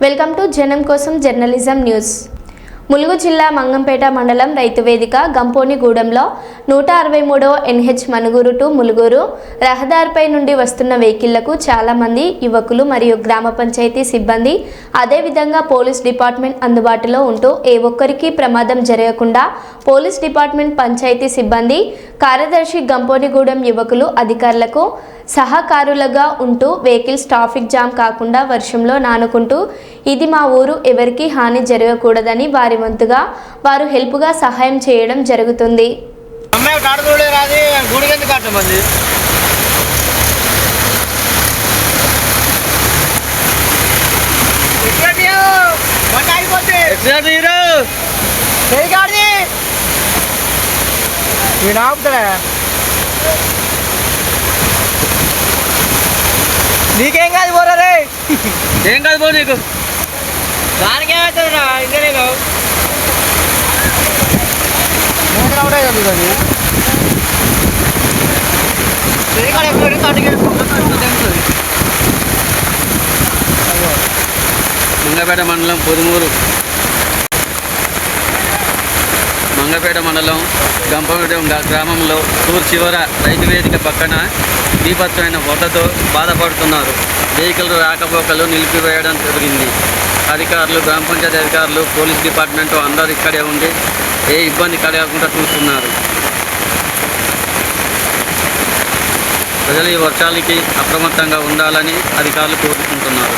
Welcome to జనం కోసం journalism news. Mulugu జిల్లా మంగంపేట మండలం రైతు వేదిక గంపోనిగూడెంలో నూట అరవై మూడవ ఎన్హెచ్ మనుగూరు టు ములుగురు రహదారిపై నుండి వస్తున్న వెహికళ్ళకు చాలామంది యువకులు మరియు గ్రామ పంచాయతీ సిబ్బంది అదేవిధంగా పోలీస్ డిపార్ట్మెంట్ అందుబాటులో ఉంటూ ఏ ఒక్కరికి ప్రమాదం జరగకుండా పోలీస్ డిపార్ట్మెంట్ పంచాయతీ సిబ్బంది కార్యదర్శి గంపోనిగూడెం యువకులు అధికారులకు సహకారులుగా ఉంటూ వెహికల్స్ ట్రాఫిక్ జామ్ కాకుండా వర్షంలో నానుకుంటూ ఇది మా ఊరు ఎవరికీ హాని జరగకూడదని వారి వంతుగా వారు హెల్ప్గా సహాయం చేయడం జరుగుతుంది. నేను ఆపుతాడా నీకేం కాదు పోరా రే. ఏం కాదు పో నీకు. దానికి ఏమవుతుంది ఇంకా నేను మూడు అవుడే చదువుతుంది శ్రీకాళ ఎప్పుడు మంగపేట మండలం పొదుమూరు. మంగపేట మండలం గంపగూడెం గ్రామంలో తూర్ చివర రైతు వేదిక పక్కన దీపత్వమైన వరదతో బాధపడుతున్నారు. వెహికల్ రాకపోకలు నిలిపివేయడం జరిగింది. అధికారులు గ్రామ పంచాయతీ అధికారులు పోలీస్ డిపార్ట్మెంట్ అందరూ ఇక్కడే ఉండి ఏ ఇబ్బంది కలగకుండా చూస్తున్నారు. ప్రజలు ఈ వర్షాలకి అప్రమత్తంగా ఉండాలని అధికారులు కోరుకుంటున్నారు.